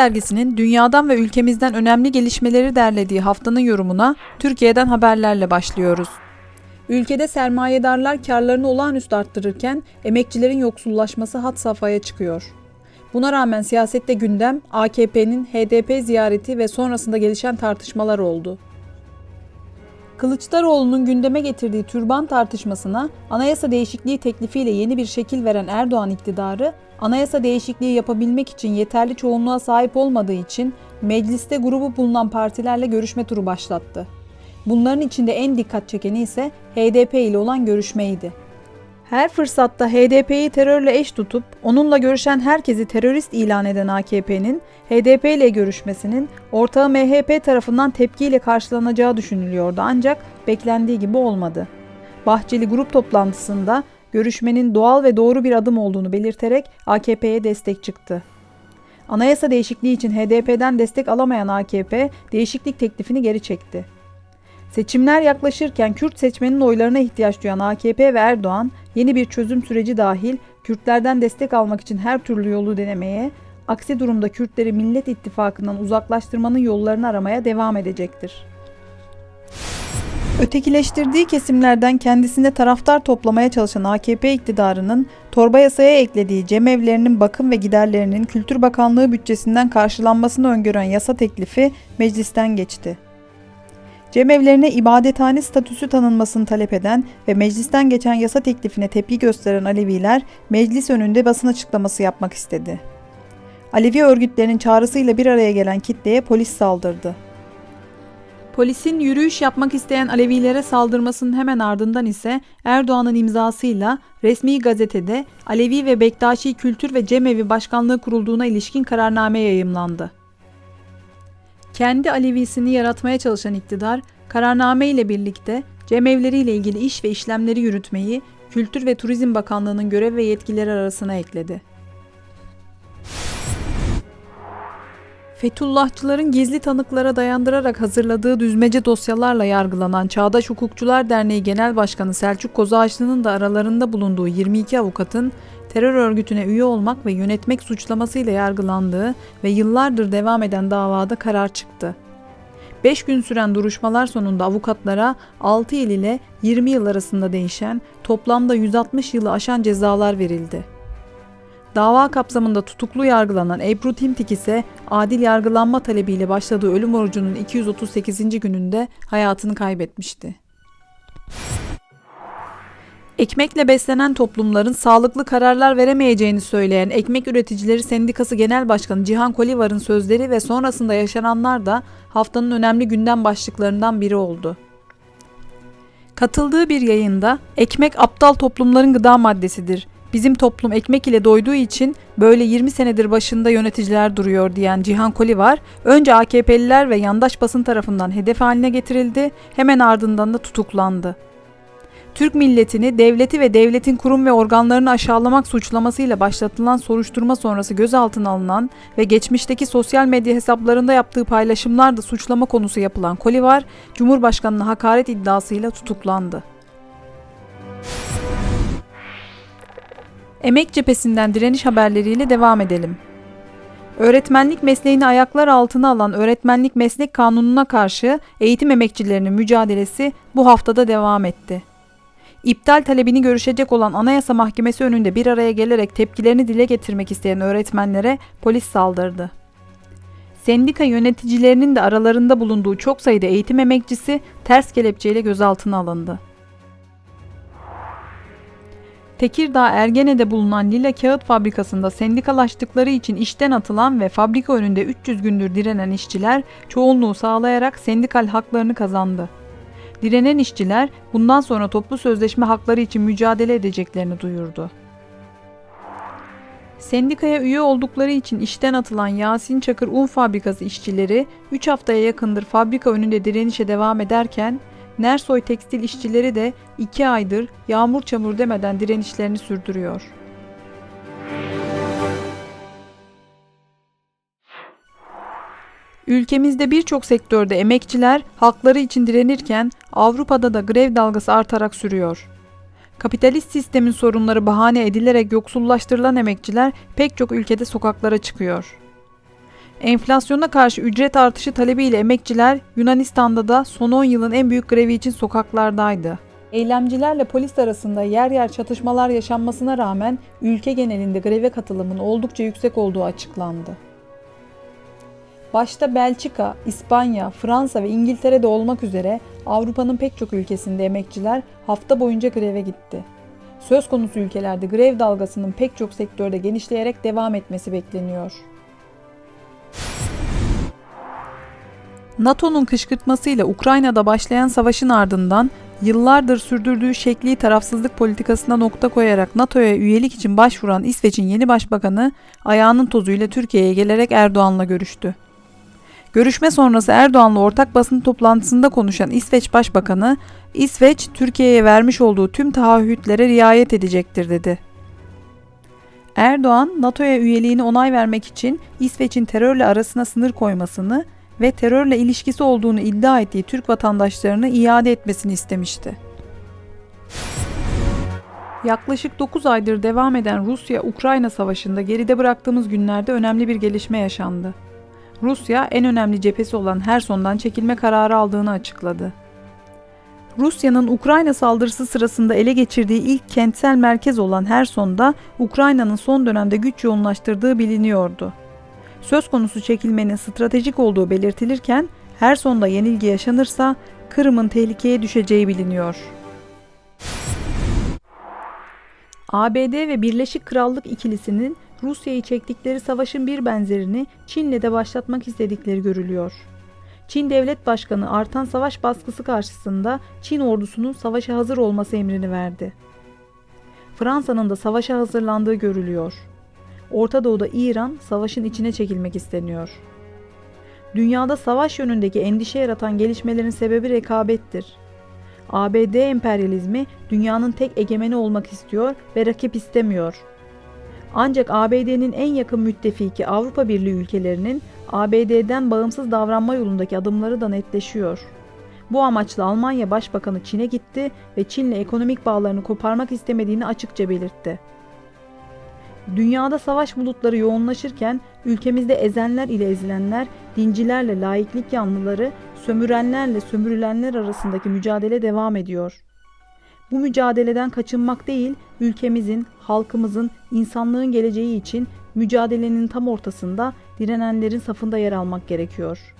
dergisinin dünyadan ve ülkemizden önemli gelişmeleri derlediği haftanın yorumuna Türkiye'den haberlerle başlıyoruz. Ülkede sermayedarlar karlarını olağanüstü arttırırken emekçilerin yoksullaşması had safhaya çıkıyor. Buna rağmen siyasette gündem AKP'nin HDP ziyareti ve sonrasında gelişen tartışmalar oldu. Kılıçdaroğlu'nun gündeme getirdiği türban tartışmasına anayasa değişikliği teklifiyle yeni bir şekil veren Erdoğan iktidarı, anayasa değişikliği yapabilmek için yeterli çoğunluğa sahip olmadığı için mecliste grubu bulunan partilerle görüşme turu başlattı. Bunların içinde en dikkat çekeni ise HDP ile olan görüşmeydi. Her fırsatta HDP'yi terörle eş tutup onunla görüşen herkesi terörist ilan eden AKP'nin HDP ile görüşmesinin ortağı MHP tarafından tepkiyle karşılanacağı düşünülüyordu ancak beklendiği gibi olmadı. Bahçeli grup toplantısında görüşmenin doğal ve doğru bir adım olduğunu belirterek AKP'ye destek çıktı. Anayasa değişikliği için HDP'den destek alamayan AKP değişiklik teklifini geri çekti. Seçimler yaklaşırken Kürt seçmenin oylarına ihtiyaç duyan AKP ve Erdoğan yeni bir çözüm süreci dahil Kürtlerden destek almak için her türlü yolu denemeye, aksi durumda Kürtleri Millet İttifakı'ndan uzaklaştırmanın yollarını aramaya devam edecektir. Ötekileştirdiği kesimlerden kendisine taraftar toplamaya çalışan AKP iktidarının torba yasaya eklediği cemevlerinin bakım ve giderlerinin Kültür Bakanlığı bütçesinden karşılanmasını öngören yasa teklifi meclisten geçti. Cemevlerine ibadethane statüsü tanınmasını talep eden ve meclisten geçen yasa teklifine tepki gösteren Aleviler meclis önünde basın açıklaması yapmak istedi. Alevi örgütlerinin çağrısıyla bir araya gelen kitleye polis saldırdı. Polisin yürüyüş yapmak isteyen Alevilere saldırmasının hemen ardından ise Erdoğan'ın imzasıyla resmi gazetede Alevi ve Bektaşi Kültür ve Cemevi Başkanlığı kurulduğuna ilişkin kararname yayımlandı. Kendi Alevisini yaratmaya çalışan iktidar, kararname ile birlikte cemevleri ile ilgili iş ve işlemleri yürütmeyi Kültür ve Turizm Bakanlığı'nın görev ve yetkileri arasına ekledi. Fethullahçıların gizli tanıklara dayandırarak hazırladığı düzmece dosyalarla yargılanan Çağdaş Hukukçular Derneği Genel Başkanı Selçuk Kozağaçlı'nın da aralarında bulunduğu 22 avukatın terör örgütüne üye olmak ve yönetmek suçlamasıyla yargılandığı ve yıllardır devam eden davada karar çıktı. 5 gün süren duruşmalar sonunda avukatlara 6 yıl ile 20 yıl arasında değişen toplamda 160 yılı aşan cezalar verildi. Dava kapsamında tutuklu yargılanan Ebru Timtik ise adil yargılanma talebiyle başladığı ölüm orucunun 238. gününde hayatını kaybetmişti. Ekmekle beslenen toplumların sağlıklı kararlar veremeyeceğini söyleyen Ekmek Üreticileri Sendikası Genel Başkanı Cihan Kolivar'ın sözleri ve sonrasında yaşananlar da haftanın önemli gündem başlıklarından biri oldu. Katıldığı bir yayında ekmek aptal toplumların gıda maddesidir. Bizim toplum ekmek ile doyduğu için böyle 20 senedir başında yöneticiler duruyor diyen Cihan Kolivar, önce AKP'liler ve yandaş basın tarafından hedef haline getirildi, hemen ardından da tutuklandı. Türk milletini, devleti ve devletin kurum ve organlarını aşağılamak suçlamasıyla başlatılan soruşturma sonrası gözaltına alınan ve geçmişteki sosyal medya hesaplarında yaptığı paylaşımlarda suçlama konusu yapılan Kolivar, Cumhurbaşkanı'na hakaret iddiasıyla tutuklandı. Emek cephesinden direniş haberleriyle devam edelim. Öğretmenlik mesleğini ayaklar altına alan Öğretmenlik Meslek Kanunu'na karşı eğitim emekçilerinin mücadelesi bu haftada devam etti. İptal talebini görüşecek olan Anayasa Mahkemesi önünde bir araya gelerek tepkilerini dile getirmek isteyen öğretmenlere polis saldırdı. Sendika yöneticilerinin de aralarında bulunduğu çok sayıda eğitim emekçisi ters kelepçeyle gözaltına alındı. Tekirdağ Ergene'de bulunan Lila Kağıt Fabrikası'nda sendikalaştıkları için işten atılan ve fabrika önünde 300 gündür direnen işçiler çoğunluğu sağlayarak sendikal haklarını kazandı. Direnen işçiler bundan sonra toplu sözleşme hakları için mücadele edeceklerini duyurdu. Sendikaya üye oldukları için işten atılan Yasin Çakır Un Fabrikası işçileri 3 haftaya yakındır fabrika önünde direnişe devam ederken Nersoy tekstil işçileri de 2 aydır yağmur çamur demeden direnişlerini sürdürüyor. Ülkemizde birçok sektörde emekçiler hakları için direnirken Avrupa'da da grev dalgası artarak sürüyor. Kapitalist sistemin sorunları bahane edilerek yoksullaştırılan emekçiler pek çok ülkede sokaklara çıkıyor. Enflasyona karşı ücret artışı talebiyle emekçiler Yunanistan'da da son 10 yılın en büyük grevi için sokaklardaydı. Eylemcilerle polis arasında yer yer çatışmalar yaşanmasına rağmen ülke genelinde greve katılımın oldukça yüksek olduğu açıklandı. Başta Belçika, İspanya, Fransa ve İngiltere'de olmak üzere Avrupa'nın pek çok ülkesinde emekçiler hafta boyunca greve gitti. Söz konusu ülkelerde grev dalgasının pek çok sektörde genişleyerek devam etmesi bekleniyor. NATO'nun kışkırtmasıyla Ukrayna'da başlayan savaşın ardından yıllardır sürdürdüğü şekli tarafsızlık politikasına nokta koyarak NATO'ya üyelik için başvuran İsveç'in yeni başbakanı ayağının tozuyla Türkiye'ye gelerek Erdoğan'la görüştü. Görüşme sonrası Erdoğan'la ortak basın toplantısında konuşan İsveç Başbakanı, İsveç, Türkiye'ye vermiş olduğu tüm taahhütlere riayet edecektir dedi. Erdoğan, NATO'ya üyeliğini onay vermek için İsveç'in terörle arasına sınır koymasını ve terörle ilişkisi olduğunu iddia ettiği Türk vatandaşlarını iade etmesini istemişti. Yaklaşık 9 aydır devam eden Rusya-Ukrayna savaşında geride bıraktığımız günlerde önemli bir gelişme yaşandı. Rusya en önemli cephesi olan Herson'dan çekilme kararı aldığını açıkladı. Rusya'nın Ukrayna saldırısı sırasında ele geçirdiği ilk kentsel merkez olan Herson'da Ukrayna'nın son dönemde güç yoğunlaştırdığı biliniyordu. Söz konusu çekilmenin stratejik olduğu belirtilirken Herson'da yenilgi yaşanırsa Kırım'ın tehlikeye düşeceği biliniyor. ABD ve Birleşik Krallık ikilisinin Rusya'yı çektikleri savaşın bir benzerini Çin'le de başlatmak istedikleri görülüyor. Çin Devlet Başkanı artan savaş baskısı karşısında Çin ordusunun savaşa hazır olması emrini verdi. Fransa'nın da savaşa hazırlandığı görülüyor. Orta Doğu'da İran savaşın içine çekilmek isteniyor. Dünyada savaş yönündeki endişe yaratan gelişmelerin sebebi rekabettir. ABD emperyalizmi dünyanın tek egemeni olmak istiyor ve rakip istemiyor. Ancak ABD'nin en yakın müttefiki Avrupa Birliği ülkelerinin ABD'den bağımsız davranma yolundaki adımları da netleşiyor. Bu amaçla Almanya Başbakanı Çin'e gitti ve Çin'le ekonomik bağlarını koparmak istemediğini açıkça belirtti. Dünyada savaş bulutları yoğunlaşırken ülkemizde ezenler ile ezilenler, dincilerle laiklik yanlıları, sömürenlerle sömürülenler arasındaki mücadele devam ediyor. Bu mücadeleden kaçınmak değil, ülkemizin, halkımızın, insanlığın geleceği için mücadelenin tam ortasında direnenlerin safında yer almak gerekiyor.''